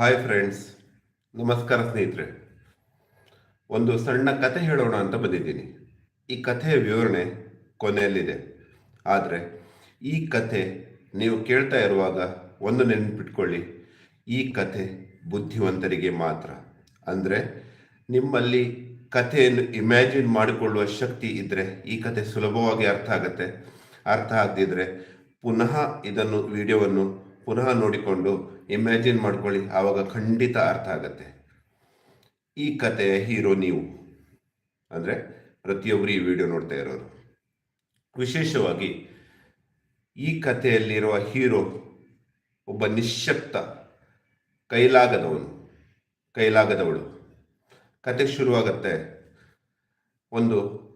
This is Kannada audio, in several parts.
ಹಾಯ್ ಫ್ರೆಂಡ್ಸ್, ನಮಸ್ಕಾರ ಸ್ನೇಹಿತರೆ. ಒಂದು ಸಣ್ಣ ಕತೆ ಹೇಳೋಣ ಅಂತ ಬಂದಿದ್ದೀನಿ. ಈ ಕಥೆಯ ವಿವರಣೆ ಕೊನೆಯಲ್ಲಿದೆ. ಆದರೆ, ಈ ಕಥೆ ನೀವು ಕೇಳ್ತಾ ಇರುವಾಗ ಒಂದು ನೆನಪಿಟ್ಕೊಳ್ಳಿ. ಈ ಕಥೆ ಬುದ್ಧಿವಂತರಿಗೆ ಮಾತ್ರ. ಅಂದರೆ, ನಿಮ್ಮಲ್ಲಿ ಕಥೆಯನ್ನು ಇಮ್ಯಾಜಿನ್ ಮಾಡಿಕೊಳ್ಳುವ ಶಕ್ತಿ ಇದ್ದರೆ ಈ ಕಥೆ ಸುಲಭವಾಗಿ ಅರ್ಥ ಆಗುತ್ತೆ. ಅರ್ಥ ಆಗದಿದ್ದರೆ ಪುನಃ ಇದನ್ನು, ವಿಡಿಯೋವನ್ನು ಪುನಃ ನೋಡಿಕೊಂಡು ಇಮ್ಯಾಜಿನ್ ಮಾಡ್ಕೊಳ್ಳಿ, ಆವಾಗ ಖಂಡಿತ ಅರ್ಥ ಆಗತ್ತೆ. ಈ ಕಥೆಯ ಹೀರೋ ನೀವು. ಅಂದರೆ ಪ್ರತಿಯೊಬ್ಬರು ಈ ವಿಡಿಯೋ ನೋಡ್ತಾ ಇರೋರು. ವಿಶೇಷವಾಗಿ ಈ ಕಥೆಯಲ್ಲಿರುವ ಹೀರೋ ಒಬ್ಬ ನಿಶ್ಶಕ್ತ ಕೈಲಾಗದವನು, ಕೈಲಾಗದವಳು. ಕತೆ ಶುರುವಾಗತ್ತೆ. ಒಂದು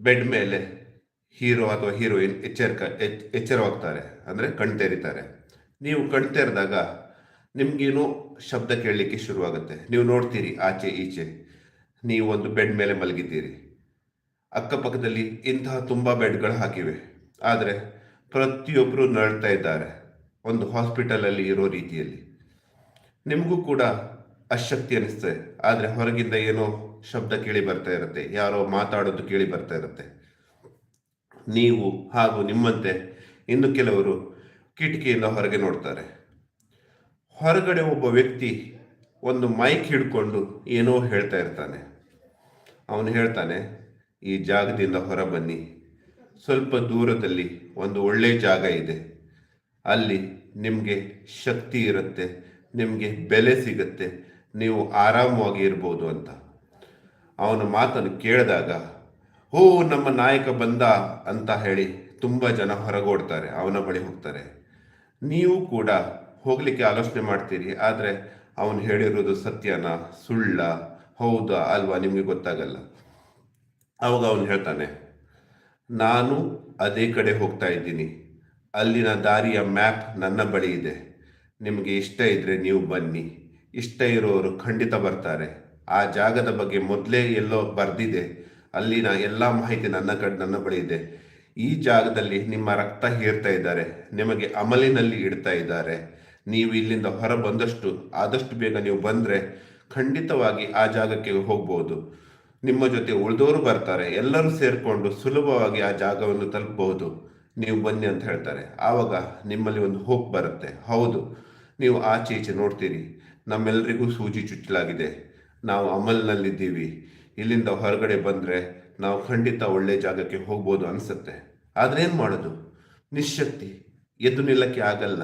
ಬೆಡ್ ಮೇಲೆ ಹೀರೋ ಅಥವಾ ಹೀರೋಯಿನ್ ಎಚ್ಚರಿಕ, ಎಚ್- ಎಚ್ಚರವಾಗ್ತಾರೆ. ಅಂದರೆ ಕಣ್ತೆರಿತಾರೆ. ನೀವು ಕಣ್ತೆರೆದಾಗ ನಿಮ್ಗೇನೋ ಶಬ್ದ ಕೇಳಲಿಕ್ಕೆ ಶುರುವಾಗುತ್ತೆ. ನೀವು ನೋಡ್ತೀರಿ ಆಚೆ ಈಚೆ, ನೀವು ಒಂದು ಬೆಡ್ ಮೇಲೆ ಮಲಗಿದ್ದೀರಿ. ಅಕ್ಕಪಕ್ಕದಲ್ಲಿ ಇಂತಹ ತುಂಬ ಬೆಡ್ಗಳು ಹಾಕಿವೆ. ಆದರೆ ಪ್ರತಿಯೊಬ್ಬರು ನರಳ್ತಾ ಇದ್ದಾರೆ, ಒಂದು ಹಾಸ್ಪಿಟಲಲ್ಲಿ ಇರೋ ರೀತಿಯಲ್ಲಿ. ನಿಮಗೂ ಕೂಡ ಅಶಕ್ತಿ ಅನಿಸ್ತದೆ ಆದರೆ ಹೊರಗಿಂದ ಏನೋ ಶಬ್ದ ಕೇಳಿ ಬರ್ತಾ ಇರುತ್ತೆ, ಯಾರೋ ಮಾತಾಡೋದು ಕೇಳಿ ಬರ್ತಾ ಇರುತ್ತೆ. ನೀವು ಹಾಗೂ ನಿಮ್ಮಂತೆ, ಇನ್ನು ಕೆಲವರು ಕಿಟಕಿಯಿಂದ ಹೊರಗೆ ನೋಡ್ತಾರೆ. ಹೊರಗಡೆ ಒಬ್ಬ ವ್ಯಕ್ತಿ ಒಂದು ಮೈಕ್ ಹಿಡ್ಕೊಂಡು ಏನೋ ಹೇಳ್ತಾ ಇರ್ತಾನೆ. ಅವನು ಹೇಳ್ತಾನೆ, ಈ ಜಾಗದಿಂದ ಹೊರ ಬನ್ನಿ ಸ್ವಲ್ಪ ದೂರದಲ್ಲಿ ಒಂದು ಒಳ್ಳೆ ಜಾಗ ಇದೆ. ಅಲ್ಲಿ ನಿಮಗೆ ಶಕ್ತಿ ಇರುತ್ತೆ, ನಿಮಗೆ ಬೆಲೆ ಸಿಗುತ್ತೆ, ನೀವು ಆರಾಮವಾಗಿ ಇರ್ಬೋದು ಅಂತ. ಅವನ ಮಾತನ್ನು ಕೇಳಿದಾಗ ಓ ನಮ್ಮ ನಾಯಕ ಬಂದ ಅಂತ ಹೇಳಿ ತುಂಬ ಜನ ಹೊರಗೋಡ್ತಾರೆ ಅವನ ಬಳಿ ಹೋಗ್ತಾರೆ. ನೀವು ಕೂಡ ಹೋಗಲಿಕ್ಕೆ ಆಲೋಚನೆ ಮಾಡ್ತೀರಿ, ಆದರೆ ಅವನು ಹೇಳಿರೋದು ಸತ್ಯನ, ಸುಳ್ಳ, ಹೌದಾ, ಅಲ್ವಾ, ನಿಮಗೆ ಗೊತ್ತಾಗಲ್ಲ. ಅವಾಗ ಅವನು ಹೇಳ್ತಾನೆ, ನಾನು ಅದೇ ಕಡೆ ಹೋಗ್ತಾ ಇದ್ದೀನಿ. ಅಲ್ಲಿನ ದಾರಿಯ ಮ್ಯಾಪ್ ನನ್ನ ಬಳಿ ಇದೆ. ನಿಮಗೆ ಇಷ್ಟ ಇದ್ರೆ ನೀವು ಬನ್ನಿ. ಇಷ್ಟ ಇರೋರು ಖಂಡಿತ ಬರ್ತಾರೆ. ಆ ಜಾಗದ ಬಗ್ಗೆ ಮೊದಲೇ ಎಲ್ಲೋ ಬರೆದಿದೆ. ಅಲ್ಲಿನ ಎಲ್ಲ ಮಾಹಿತಿ ನನ್ನ ಕಡೆ, ನನ್ನ ಬಳಿ ಇದೆ. ಈ ಜಾಗದಲ್ಲಿ ನಿಮ್ಮ ರಕ್ತ ಹೀರ್ತಾ ಇದ್ದಾರೆ, ನಿಮಗೆ ಅಮಲಿನಲ್ಲಿ ಇಡ್ತಾ ಇದ್ದಾರೆ. ನೀವು ಇಲ್ಲಿಂದ ಹೊರ ಬಂದಷ್ಟು ಆದಷ್ಟು ಬೇಗ ನೀವು ಬಂದರೆ ಖಂಡಿತವಾಗಿ ಆ ಜಾಗಕ್ಕೆ ಹೋಗ್ಬೋದು. ನಿಮ್ಮ ಜೊತೆ ಉಳಿದವರು ಬರ್ತಾರೆ, ಎಲ್ಲರೂ ಸೇರಿಕೊಂಡು ಸುಲಭವಾಗಿ ಆ ಜಾಗವನ್ನು ತಲುಪಬಹುದು. ನೀವು ಬನ್ನಿ ಅಂತ ಹೇಳ್ತಾರೆ. ಆವಾಗ ನಿಮ್ಮಲ್ಲಿ ಒಂದು ಹೋಪ್ ಬರುತ್ತೆ. ಹೌದು, ನೀವು ಆಚೆ ಈಚೆ ನೋಡ್ತೀರಿ. ನಮ್ಮೆಲ್ಲರಿಗೂ ಸೂಜಿ ಚುಚ್ಚಲಾಗಿದೆ. ನಾವು ಅಮಲ್ನಲ್ಲಿದ್ದೀವಿ. ಇಲ್ಲಿಂದ ಹೊರಗಡೆ ಬಂದರೆ ನಾವು ಖಂಡಿತ ಒಳ್ಳೆ ಜಾಗಕ್ಕೆ ಹೋಗ್ಬೋದು ಅನಿಸುತ್ತೆ. ಆದ್ರೆ ಏನು ಮಾಡೋದು? ನಿಶಕ್ತಿ ಎದ್ದು ನಿಲ್ಲಕ್ಕೆ ಆಗಲ್ಲ.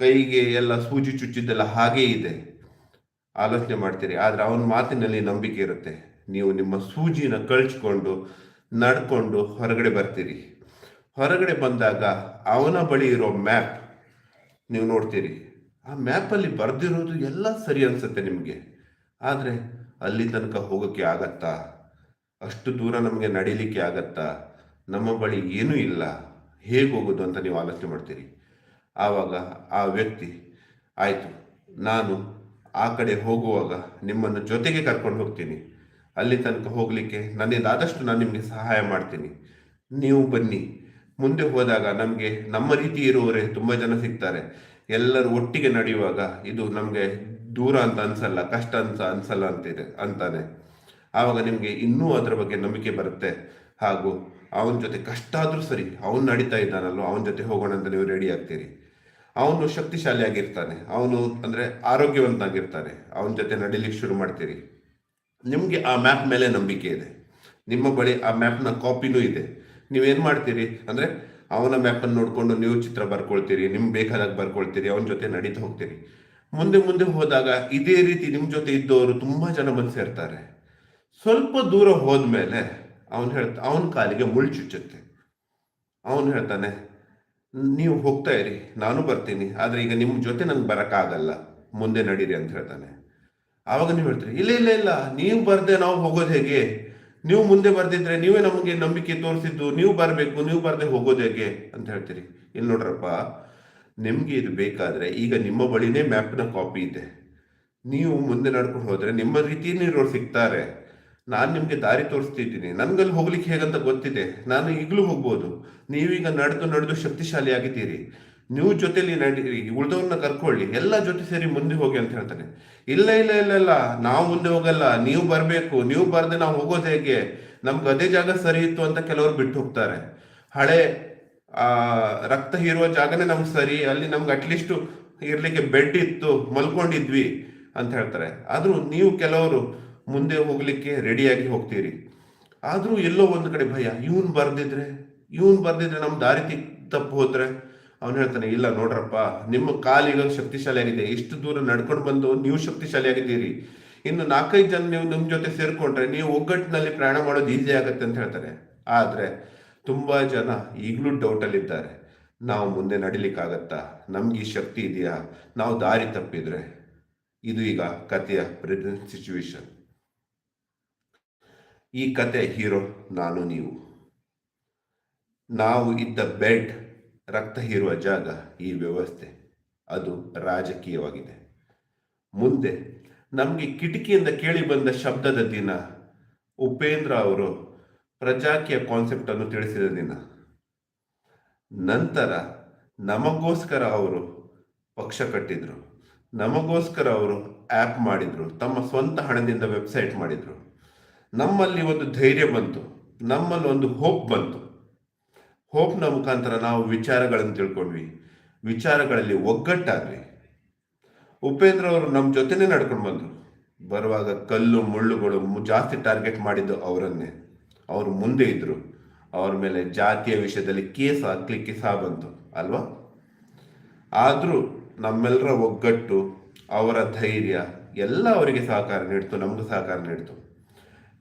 ಕೈಗೆ ಎಲ್ಲ ಸೂಜಿ ಚುಚ್ಚಿದ್ದೆಲ್ಲ ಹಾಗೇ ಇದೆ. ಆಲೋಚನೆ ಮಾಡ್ತೀರಿ, ಆದರೆ ಅವನ ಮಾತಿನಲ್ಲಿ ನಂಬಿಕೆ ಇರುತ್ತೆ. ನೀವು ನಿಮ್ಮ ಸೂಜಿನ ಕಳ್ಚ್ಕೊಂಡು, ನಡ್ಕೊಂಡು ಹೊರಗಡೆ ಬರ್ತೀರಿ. ಹೊರಗಡೆ ಬಂದಾಗ ಅವನ ಬಳಿ ಇರೋ ಮ್ಯಾಪ್ ನೀವು ನೋಡ್ತೀರಿ. ಆ ಮ್ಯಾಪಲ್ಲಿ ಬರೆದಿರೋದು ಎಲ್ಲ ಸರಿ ಅನ್ಸುತ್ತೆ ನಿಮಗೆ. ಆದರೆ ಅಲ್ಲಿ ತನಕ ಹೋಗೋಕ್ಕೆ ಆಗತ್ತಾ? ಅಷ್ಟು ದೂರ ನಮಗೆ ನಡೀಲಿಕ್ಕೆ ಆಗತ್ತಾ? ನಮ್ಮ ಬಳಿ ಏನೂ ಇಲ್ಲ. ಹೇಗೆ ಹೋಗೋದು ಅಂತ ನೀವು ಆಲೋಚನೆ ಮಾಡ್ತೀರಿ? ಆವಾಗ ಆ ವ್ಯಕ್ತಿ, ಆಯಿತು, ನಾನು ಆ ಕಡೆ ಹೋಗುವಾಗ ನಿಮ್ಮನ್ನು ಜೊತೆಗೆ ಕರ್ಕೊಂಡು ಹೋಗ್ತೀನಿ. ಅಲ್ಲಿ ತನಕ ಹೋಗಲಿಕ್ಕೆ ನನ್ನಿಂದ ಆದಷ್ಟು ನಾನು ನಿಮಗೆ ಸಹಾಯ ಮಾಡ್ತೀನಿ. ನೀವು ಬನ್ನಿ. ಮುಂದೆ ಹೋದಾಗ ನಮಗೆ ನಮ್ಮ ರೀತಿ ಇರುವವರೇ ತುಂಬ ಜನ ಸಿಗ್ತಾರೆ. ಎಲ್ಲರೂ ಒಟ್ಟಿಗೆ ನಡೆಯುವಾಗ ಇದು ನಮಗೆ ದೂರ ಅಂತ ಅನ್ಸಲ್ಲ, ಕಷ್ಟ ಅಂತ ಅನ್ಸಲ್ಲ ಅಂತಿದೆ, ಅಂತಾನೆ. ಆವಾಗ ನಿಮಗೆ ಇನ್ನೂ ಅದರ ಬಗ್ಗೆ ನಂಬಿಕೆ ಬರುತ್ತೆ. ಹಾಗೂ ಅವನ ಜೊತೆ ಕಷ್ಟ ಆದರೂ ಸರಿ, ಅವನು ನಡೀತಾ ಇದ್ದಾನಲ್ಲೋ, ಅವನ ಜೊತೆ ಹೋಗೋಣ ಅಂತ ನೀವು ರೆಡಿ ಆಗ್ತೀರಿ. ಅವನು ಶಕ್ತಿಶಾಲಿಯಾಗಿರ್ತಾನೆ. ಅವನು ಅಂದರೆ ಆರೋಗ್ಯವಂತಾಗಿರ್ತಾನೆ ಅವನ ಜೊತೆ ನಡೀಲಿಕ್ಕೆ ಶುರು ಮಾಡ್ತೀರಿ. ನಿಮಗೆ ಆ ಮ್ಯಾಪ್ ಮೇಲೆ ನಂಬಿಕೆ ಇದೆ. ನಿಮ್ಮ ಬಳಿ ಆ ಮ್ಯಾಪ್ನ ಕಾಪಿನೂ ಇದೆ. ನೀವೇನು ಮಾಡ್ತೀರಿ? ಅಂದರೆ ಅವನ ಮ್ಯಾಪನ್ನು ನೋಡಿಕೊಂಡು ನೀವು ಚಿತ್ರ ಬರ್ಕೊಳ್ತೀರಿ ನಿಮ್ಗೆ ಬೇಕಾದಾಗ ಬರ್ಕೊಳ್ತೀರಿ, ಅವನ ಜೊತೆ ನಡೀತಾ ಹೋಗ್ತೀರಿ. ಮುಂದೆ ಮುಂದೆ ಹೋದಾಗ ಇದೇ ರೀತಿ ನಿಮ್ಮ ಜೊತೆ ಇದ್ದವರು ತುಂಬ ಜನ ಬಂದು ಸೇರ್ತಾರೆ. ಸ್ವಲ್ಪ ದೂರ ಹೋದ್ಮೇಲೆ ಅವನು ಹೇಳ್ತಾ ಅವನ ಕಾಲಿಗೆ ಮುಳ್ಳು ಚುಚ್ಚುತ್ತೆ. ಅವನು ಹೇಳ್ತಾನೆ, ನೀವು ಹೋಗ್ತಾ ಇರಿ, ನಾನು ಬರ್ತೀನಿ, ಆದರೆ ಈಗ ನಿಮ್ಮ ಜೊತೆ ನಂಗೆ ಬರೋಕ್ಕಾಗಲ್ಲ, ಮುಂದೆ ನಡೀರಿ ಅಂತ ಹೇಳ್ತಾನೆ. ಆವಾಗ ನೀವು ಹೇಳ್ತೀರಿ, ಇಲ್ಲ ಇಲ್ಲ ಇಲ್ಲ, ನೀವು ಬರ್ದೆ ನಾವು ಹೋಗೋದು ಹೇಗೆ? ನೀವು ಮುಂದೆ ಬರ್ದಿದ್ರೆ ನೀವೇ ನಮಗೆ ನಂಬಿಕೆ ತೋರಿಸಿದ್ದು, ನೀವು ಬರಬೇಕು, ನೀವು ಬರ್ದೆ ಹೋಗೋದು ಹೇಗೆ? ಅಂತ ಹೇಳ್ತೀರಿ. ಇಲ್ಲಿ ನೋಡ್ರಪ್ಪ, ನಿಮಗೆ ಇದು ಬೇಕಾದ್ರೆ ಈಗ ನಿಮ್ಮ ಬಳಿನೇ ಮ್ಯಾಪ್ನ ಕಾಪಿ ಇದೆ. ನೀವು ಮುಂದೆ ನಡ್ಕೊಂಡು ಹೋದರೆ ನಿಮ್ಮ ರೀತಿಯಲ್ಲಿ ಇರೋರು ಸಿಗ್ತಾರೆ. ನಾನು ನಿಮಗೆ ದಾರಿ ತೋರಿಸ್ತಿದ್ದೀನಿ. ನನ್ಗಲ್ಲಿ ಹೋಗ್ಲಿಕ್ಕೆ ಹೇಗಂತ ಗೊತ್ತಿದೆ. ನಾನು ಈಗಲೂ ಹೋಗ್ಬೋದು. ನೀವೀಗ ನಡೆದು ನಡೆದು ಶಕ್ತಿಶಾಲಿ ಆಗಿದ್ದೀರಿ. ನೀವು ಜೊತೆಲಿ ನಡೀರಿ ಉಳಿದವ್ರನ್ನ ಕರ್ಕೊಳ್ಳಿ. ಎಲ್ಲ ಜೊತೆ ಸೇರಿ ಮುಂದೆ ಹೋಗಿ ಅಂತ ಹೇಳ್ತಾನೆ. ಇಲ್ಲ ಇಲ್ಲ ಇಲ್ಲ ಇಲ್ಲ. ನಾವು ಮುಂದೆ ಹೋಗಲ್ಲ. ನೀವು ಬರಬೇಕು. ನೀವು ಬರದೆ ನಾವು ಹೋಗೋದು ಹೇಗೆ? ನಮ್ಗೆ ಅದೇ ಜಾಗ ಸರಿ ಇತ್ತು ಅಂತ ಕೆಲವರು ಬಿಟ್ಟು ಹೋಗ್ತಾರೆ. ಹಳೆ, ಆ, ರಕ್ತ ಹೀರುವ ಜಾಗನೇ ನಮ್ಗೆ ಸರಿ. ಅಲ್ಲಿ ನಮ್ಗೆ ಅಟ್ಲೀಸ್ಟ್ ಇರ್ಲಿಕ್ಕೆ ಬೆಡ್ ಇತ್ತು. ಮಲ್ಕೊಂಡಿದ್ವಿ ಅಂತ ಹೇಳ್ತಾರೆ. ಆದ್ರೂ ನೀವು ಕೆಲವರು ಮುಂದೆ ಹೋಗ್ಲಿಕ್ಕೆ ರೆಡಿಯಾಗಿ ಹೋಗ್ತೀರಿ. ಆದರೂ ಎಲ್ಲೋ ಒಂದು ಕಡೆ ಭಯ, ಇವನ್ ಬರ್ದಿದ್ರೆ ಇವನ್ ಬರ್ದಿದ್ರೆ ನಮ್ಮ ದಾರಿ ತಪ್ಪು ಹೋದ್ರೆ? ಅವನು ಹೇಳ್ತಾನೆ, ಇಲ್ಲ ನೋಡ್ರಪ್ಪ, ನಿಮ್ಮ ಕಾಲಿಗ ಶಕ್ತಿಶಾಲಿ ಆಗಿದೆ ಇಷ್ಟು ದೂರ ನಡ್ಕೊಂಡು ಬಂದು ನೀವು ಶಕ್ತಿಶಾಲಿ ಆಗಿದ್ದೀರಿ ಇನ್ನು ನಾಲ್ಕೈದು ಜನ ನೀವು ನಿಮ್ಮ ಜೊತೆ ಸೇರ್ಕೊಂಡ್ರೆ ನೀವು ಒಗ್ಗಟ್ಟಿನಲ್ಲಿ ಪ್ರಯಾಣ ಮಾಡೋದು ಈಸಿ ಆಗತ್ತೆ ಅಂತ ಹೇಳ್ತಾರೆ. ಆದ್ರೆ ತುಂಬಾ ಜನ ಈಗಲೂ ಡೌಟಲ್ಲಿ ಇದ್ದಾರೆ. ನಾವು ಮುಂದೆ ನಡಿಲಿಕ್ಕಾಗತ್ತಾ? ನಮ್ಗೆ ಈ ಶಕ್ತಿ ಇದೆಯಾ? ನಾವು ದಾರಿ ತಪ್ಪಿದ್ರೆ? ಇದು ಈಗ ಕಥೆಯ ಪ್ರೆಸೆಂಟ್ ಸಿಚುವೇಶನ್ ಈ ಕತೆ ಹೀರೋ, ನಾನು ನೀವು. ನಾವು ಇದ್ದ ಬೆಡ್, ರಕ್ತ ಹೀರುವ ಜಾಗ, ಈ ವ್ಯವಸ್ಥೆ. ಅದು ರಾಜಕೀಯವಾಗಿದೆ. ಮುಂದೆ, ನಮಗೆ ಕಿಟಕಿಯಿಂದ ಕೇಳಿ ಬಂದ ಶಬ್ದದ ದಿನ. ಉಪೇಂದ್ರ ಅವರು ಪ್ರಜಾಕೀಯ ಕಾನ್ಸೆಪ್ಟ್ ಅನ್ನು ತಿಳಿಸಿದ ದಿನ. ನಂತರ, ನಮಗೋಸ್ಕರ ಅವರು ಪಕ್ಷ ಕಟ್ಟಿದ್ರು. ನಮಗೋಸ್ಕರ ಅವರು ಆ್ಯಪ್ ಮಾಡಿದ್ರು. ತಮ್ಮ ಸ್ವಂತ ಹಣದಿಂದ ವೆಬ್ಸೈಟ್ ಮಾಡಿದ್ರು. ನಮ್ಮಲ್ಲಿ ಒಂದು ಧೈರ್ಯ ಬಂತು, ನಮ್ಮಲ್ಲಿ ಒಂದು ಹೋಪ್ ಬಂತು. ಹೋಪ್ನ ಮುಖಾಂತರ ನಾವು ವಿಚಾರಗಳನ್ನು ತಿಳ್ಕೊಂಡ್ವಿ. ವಿಚಾರಗಳಲ್ಲಿ ಒಗ್ಗಟ್ಟಾದ್ವಿ. ಉಪೇಂದ್ರ ಅವರು ನಮ್ಮ ಜೊತೆನೇ ನಡ್ಕೊಂಡು ಬಂದರು. ಬರುವಾಗ ಕಲ್ಲು, ಮುಳ್ಳುಗಳು ಜಾಸ್ತಿ ಟಾರ್ಗೆಟ್ ಮಾಡಿದ್ದು ಅವರನ್ನೇ. ಅವರು ಮುಂದೆ ಇದ್ದರು ಅವ್ರ ಮೇಲೆ ಜಾತಿಯ ವಿಷಯದಲ್ಲಿ ಕೇಸ್ ಹಾಕ್ಲಿಕ್ಕೆ ಸಹ ಬಂತು, ಅಲ್ವಾ? ಆದರೂ ನಮ್ಮೆಲ್ಲರ ಒಗ್ಗಟ್ಟು, ಅವರ ಧೈರ್ಯ ಎಲ್ಲ ಅವರಿಗೆ ಸಹಕಾರ ನೀಡ್ತು, ನಮಗೂ ಸಹಕಾರ ನೀಡ್ತು.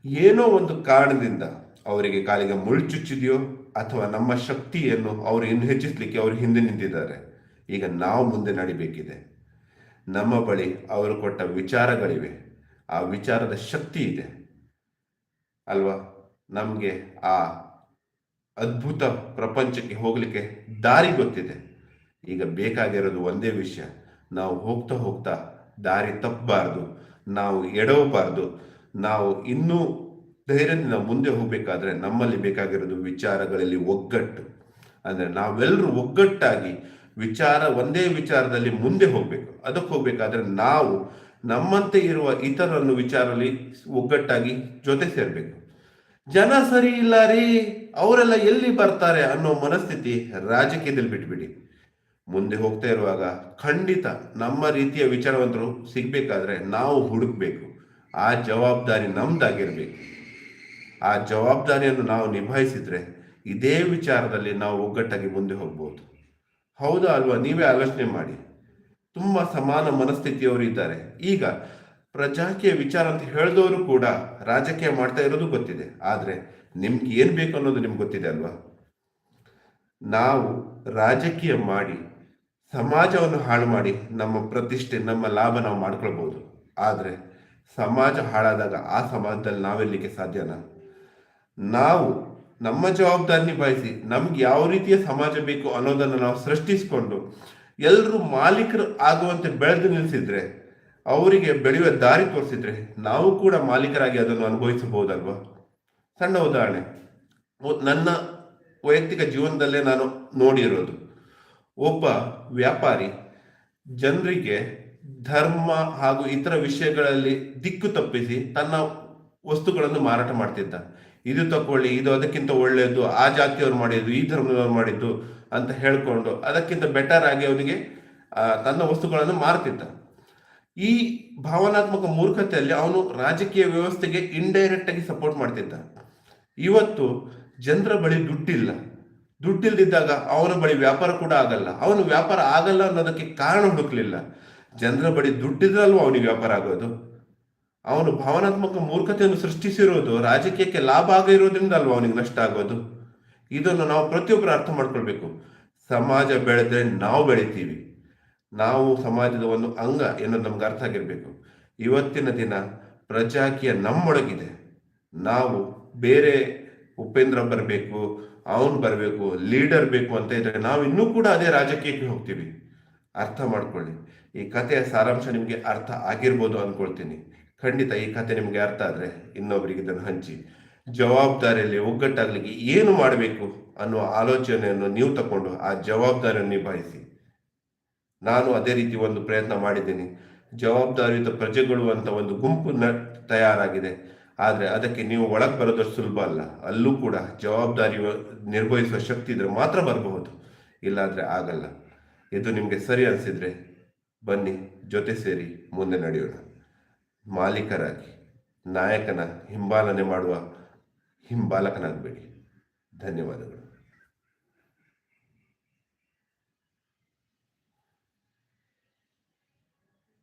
ಏನೋ ಒಂದು ಕಾರಣದಿಂದ ಅವರಿಗೆ ಕಾಲಿಗೆ ಮುಳ್ಳು ಚುಚ್ಚಿದೆಯೋ ಅಥವಾ ನಮ್ಮ ಶಕ್ತಿಯನ್ನು ಅವರು ಇನ್ನು ಹೆಚ್ಚಿಸಲಿಕ್ಕೆ ಅವರು ಹಿಂದೆ ನಿಂತಿದ್ದಾರೆ. ಈಗ ನಾವು ಮುಂದೆ ನಡಿಬೇಕಿದೆ. ನಮ್ಮ ಬಳಿ ಅವರು ಕೊಟ್ಟ ವಿಚಾರಗಳಿವೆ. ಆ ವಿಚಾರದ ಶಕ್ತಿ ಇದೆ. ಅಲ್ವಾ? ನಮಗೆ ಆ ಅದ್ಭುತ ಪ್ರಪಂಚಕ್ಕೆ ಹೋಗಲಿಕ್ಕೆ ದಾರಿ ಗೊತ್ತಿದೆ. ಈಗ ಬೇಕಾಗಿರೋದು ಒಂದೇ ವಿಷಯ. ನಾವು ಹೋಗ್ತಾ ಹೋಗ್ತಾ ದಾರಿ ತಪ್ಪಬಾರ್ದು. ನಾವು ಎಡವಬಾರ್ದು. ನಾವು ಇನ್ನೂ ಧೈರ್ಯದಿಂದ ಮುಂದೆ ಹೋಗಬೇಕಾದ್ರೆ ನಮ್ಮಲ್ಲಿ ಬೇಕಾಗಿರೋದು ವಿಚಾರಗಳಲ್ಲಿ ಒಗ್ಗಟ್ಟು. ಅಂದರೆ ನಾವೆಲ್ಲರೂ ಒಗ್ಗಟ್ಟಾಗಿ ವಿಚಾರ, ಒಂದೇ ವಿಚಾರದಲ್ಲಿ ಮುಂದೆ ಹೋಗಬೇಕು. ಅದಕ್ಕೆ ಹೋಗಬೇಕಾದ್ರೆ ನಾವು ನಮ್ಮಂತೆ ಇರುವ ಇತರರನ್ನು ವಿಚಾರದಲ್ಲಿ ಒಗ್ಗಟ್ಟಾಗಿ ಜೊತೆ ಸೇರಬೇಕು. ಜನ ಸರಿ ಇಲ್ಲ ರೀ, ಅವರೆಲ್ಲ ಎಲ್ಲಿ ಬರ್ತಾರೆ ಅನ್ನೋ ಮನಸ್ಥಿತಿ ರಾಜಕೀಯದಲ್ಲಿ ಬಿಟ್ಬಿಡಿ. ಮುಂದೆ ಹೋಗ್ತಾ ಇರುವಾಗ ಖಂಡಿತ ನಮ್ಮ ರೀತಿಯ ವಿಚಾರವಂತರು ಸಿಗ್ಬೇಕಾದ್ರೆ ನಾವು ಹುಡುಕ್ಬೇಕು. ಆ ಜವಾಬ್ದಾರಿ ನಮ್ದಾಗಿರ್ಬೇಕು. ಆ ಜವಾಬ್ದಾರಿಯನ್ನು ನಾವು ನಿಭಾಯಿಸಿದ್ರೆ ಇದೇ ವಿಚಾರದಲ್ಲಿ ನಾವು ಒಗ್ಗಟ್ಟಾಗಿ ಮುಂದೆ ಹೋಗ್ಬೋದು. ಹೌದಾ ಅಲ್ವಾ? ನೀವೇ ಆಲೋಚನೆ ಮಾಡಿ. ತುಂಬ ಸಮಾನ ಮನಸ್ಥಿತಿಯವರು ಇದ್ದಾರೆ. ಈಗ ಪ್ರಜಾಕೀಯ ವಿಚಾರ ಅಂತ ಹೇಳಿದವರು ಕೂಡ ರಾಜಕೀಯ ಮಾಡ್ತಾ ಇರೋದು ಗೊತ್ತಿದೆ. ಆದರೆ ನಿಮ್ಗೆ ಏನು ಬೇಕು ಅನ್ನೋದು ನಿಮ್ಗೆ ಗೊತ್ತಿದೆ ಅಲ್ವಾ? ನಾವು ರಾಜಕೀಯ ಮಾಡಿ, ಸಮಾಜವನ್ನು ಹಾಳು ಮಾಡಿ ನಮ್ಮ ಪ್ರತಿಷ್ಠೆ, ನಮ್ಮ ಲಾಭ ನಾವು ಮಾಡ್ಕೊಳ್ಬೋದು. ಆದ್ರೆ ಸಮಾಜ ಹಾಳಾದಾಗ ಆ ಸಮಾಜದಲ್ಲಿ ನಾವೆಲ್ಲಿಗೆ ಸಾಧ್ಯನಾ? ನಾವು ನಮ್ಮ ಜವಾಬ್ದಾರಿ ನಿಭಾಯಿಸಿ ನಮ್ಗೆ ಯಾವ ರೀತಿಯ ಸಮಾಜ ಬೇಕು ಅನ್ನೋದನ್ನು ನಾವು ಸೃಷ್ಟಿಸಿಕೊಂಡು ಎಲ್ಲರೂ ಮಾಲೀಕರು ಆಗುವಂತೆ ಬೆಳೆದು ನಿಲ್ಲಿಸಿದ್ರೆ ಅವರಿಗೆ ಬೆಳೆಯುವ ದಾರಿ ತೋರಿಸಿದ್ರೆ ನಾವು ಕೂಡ ಮಾಲೀಕರಾಗಿ ಅದನ್ನು ಅನುಭವಿಸಬಹುದಲ್ವಾ? ಸಣ್ಣ ಉದಾಹರಣೆ. ನನ್ನ ವೈಯಕ್ತಿಕ ಜೀವನದಲ್ಲೇ ನಾನು ನೋಡಿರೋದು. ಒಬ್ಬ ವ್ಯಾಪಾರಿ, ಜನರಿಗೆ ಧರ್ಮ ಹಾಗೂ ಇತರ ವಿಷಯಗಳಲ್ಲಿ ದಿಕ್ಕು ತಪ್ಪಿಸಿ ತನ್ನ ವಸ್ತುಗಳನ್ನು ಮಾರಾಟ ಮಾಡ್ತಿದ್ದ. ಇದು ತಕೊಳ್ಳಿ, ಇದು ಅದಕ್ಕಿಂತ ಒಳ್ಳೆಯದು, ಆ ಜಾತಿಯವ್ರು ಮಾಡಿದ್ದು, ಈ ಧರ್ಮದವ್ರು ಮಾಡಿದ್ದು ಅಂತ ಹೇಳ್ಕೊಂಡು ಅದಕ್ಕಿಂತ ಬೆಟರ್ ಆಗಿ ಅವನಿಗೆ ತನ್ನ ವಸ್ತುಗಳನ್ನು ಮಾರ್ತಿದ್ದ. ಈ ಭಾವನಾತ್ಮಕ ಮೂರ್ಖತೆಯಲ್ಲಿ ಅವನು ರಾಜಕೀಯ ವ್ಯವಸ್ಥೆಗೆ ಇಂಡೈರೆಕ್ಟ್ ಆಗಿ ಸಪೋರ್ಟ್ ಮಾಡ್ತಿದ್ದ. ಇವತ್ತು ಜನರ ಬಳಿ ದುಡ್ಡಿಲ್ಲ. ದುಡ್ಡಿಲ್ದಿದ್ದಾಗ ಅವನ ಬಳಿ ವ್ಯಾಪಾರ ಕೂಡ ಆಗಲ್ಲ. ಅವನು ವ್ಯಾಪಾರ ಆಗಲ್ಲ ಅನ್ನೋದಕ್ಕೆ ಕಾರಣ ಹುಡುಕ್ಲಿಲ್ಲ. ಜನರ ಬಳಿ ದುಡ್ಡಿದ್ರಲ್ವ ಅವನಿಗೆ ವ್ಯಾಪಾರ ಆಗೋದು? ಅವನು ಭಾವನಾತ್ಮಕ ಮೂರ್ಖತೆಯನ್ನು ಸೃಷ್ಟಿಸಿರೋದು, ರಾಜಕೀಯಕ್ಕೆ ಲಾಭ ಆಗಿರೋದ್ರಿಂದ ಅಲ್ವಾ ಅವನಿಗೆ ನಷ್ಟ ಆಗೋದು? ಇದನ್ನು ನಾವು ಪ್ರತಿಯೊಬ್ಬರು ಅರ್ಥ ಮಾಡ್ಕೊಳ್ಬೇಕು. ಸಮಾಜ ಬೆಳೆದ್ರೆ ನಾವು ಬೆಳಿತೀವಿ. ನಾವು ಸಮಾಜದ ಒಂದು ಅಂಗ ಎನ್ನುವುದು ನಮ್ಗೆ ಅರ್ಥ ಆಗಿರಬೇಕು. ಇವತ್ತಿನ ದಿನ ಪ್ರಜಾಕೀಯ ನಮ್ಮೊಳಗಿದೆ. ನಾವು ಬೇರೆ ಉಪೇಂದ್ರ ಬರಬೇಕು, ಅವನು ಬರಬೇಕು, ಲೀಡರ್ ಬೇಕು ಅಂತ ಇದ್ರೆ ನಾವು ಇನ್ನೂ ಕೂಡ ಅದೇ ರಾಜಕೀಯಕ್ಕೆ ಹೋಗ್ತೀವಿ. ಅರ್ಥ ಮಾಡ್ಕೊಳ್ಳಿ. ಈ ಕಥೆಯ ಸಾರಾಂಶ ನಿಮಗೆ ಅರ್ಥ ಆಗಿರ್ಬೋದು ಅಂದ್ಕೊಳ್ತೀನಿ ಖಂಡಿತ ಈ ಕಥೆ ನಿಮಗೆ ಅರ್ಥ ಆದರೆ ಇನ್ನೊಬ್ಬರಿಗೆ ಇದನ್ನು ಹಂಚಿ. ಜವಾಬ್ದಾರಿಯಲ್ಲಿ ಒಗ್ಗಟ್ಟಾಗಲಿಕ್ಕೆ ಏನು ಮಾಡಬೇಕು ಅನ್ನುವ ಆಲೋಚನೆಯನ್ನು ನೀವು ತಕೊಂಡು ಆ ಜವಾಬ್ದಾರಿಯನ್ನು ನಿಭಾಯಿಸಿ. ನಾನು ಅದೇ ರೀತಿ ಒಂದು ಪ್ರಯತ್ನ ಮಾಡಿದ್ದೀನಿ. ಜವಾಬ್ದಾರಿಯುತ ಪ್ರಜೆಗಳು ಅಂತ ಒಂದು ಗುಂಪು ನ ತಯಾರಾಗಿದೆ. ಆದರೆ ಅದಕ್ಕೆ ನೀವು ಒಳಗೆ ಬರೋದಷ್ಟು ಸುಲಭ ಅಲ್ಲ. ಅಲ್ಲೂ ಕೂಡ ಜವಾಬ್ದಾರಿ ನಿರ್ವಹಿಸುವ ಶಕ್ತಿ ಇದ್ರೆ ಮಾತ್ರ ಬರಬಹುದು. ಇಲ್ಲಾದರೆ ಆಗಲ್ಲ. ಇದು ನಿಮಗೆ ಸರಿ ಅನಿಸಿದ್ರೆ ಬನ್ನಿ ಜೊತೆ ಸೇರಿ ಮುಂದೆ ನಡೆಯೋಣ. ಮಾಲೀಕರಾಗಿ ನಾಯಕನ ಹಿಂಬಾಲನೆ ಮಾಡುವ ಹಿಂಬಾಲಕನಾಗಬೇಡಿ. ಧನ್ಯವಾದಗಳು.